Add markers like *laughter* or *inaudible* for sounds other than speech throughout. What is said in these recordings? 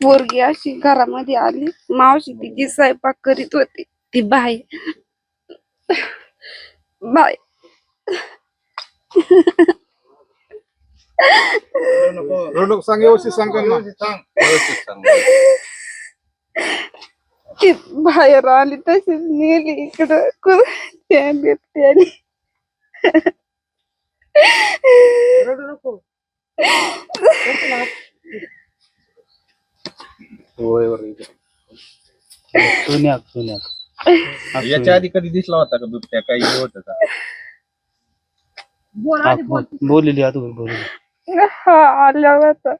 पोरगी अशी घरामध्ये आली मावशी तिची स्वयंपाक करीत होती ती बाय बाय *laughs* रडू सांग व्यवस्थित सांग त्यांना ती बाहेर आली तशीच नेली इकडं कु- त्या बिबट्याने सोन्याक सोन्याक याच्या आधी कधी दिसला होता का बिबट्या काही हे होतं का हा, बोल- बोललेली आता बोललेली हा होता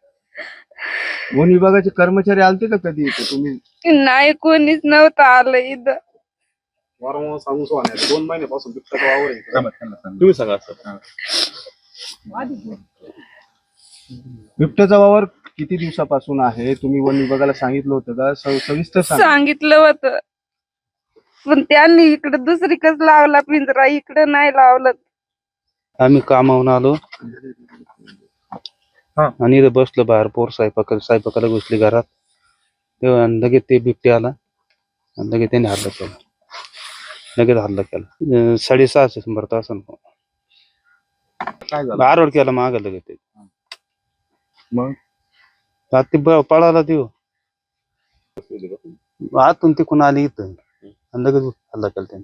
वन विभागाचे कर्मचारी आलते का कधी इथे? तुम्ही? नाही कोणीच नव्हतं आलं इथं. वारंवार सांगून सोहण्यात दोन महिन्यापासून बिबट्याचा वावर आहे तुम्ही सांगा बिबट्याचा वावर किती दिवसापासून आहे? तुम्ही वन विभागाला सांगितलं होतं का? सव- सविस्तर सांगा. सांगितलं होतं. पण त्यांनी इकडे दुसरीकच लावला पिंजरा. इकडे नाही लावलं. आम्ही कामावून आलो. हा. आणि इथं बसलो बाहेर पोर स्वयंपाकाला स्वयंपाकाला घुसली घरात. तेव्हा लगेच ते बिबटे आला. आणि लगेच त्याने हल्ला केला. लगेच हल्ला केला. साडेसहाशे शंभर तास काय झालं? आरोड केला माग लगेच ते. मग? आता ते पळाला देऊ आतून तिकून आली इथं. आणि लगेच हल्ला केला त्याने.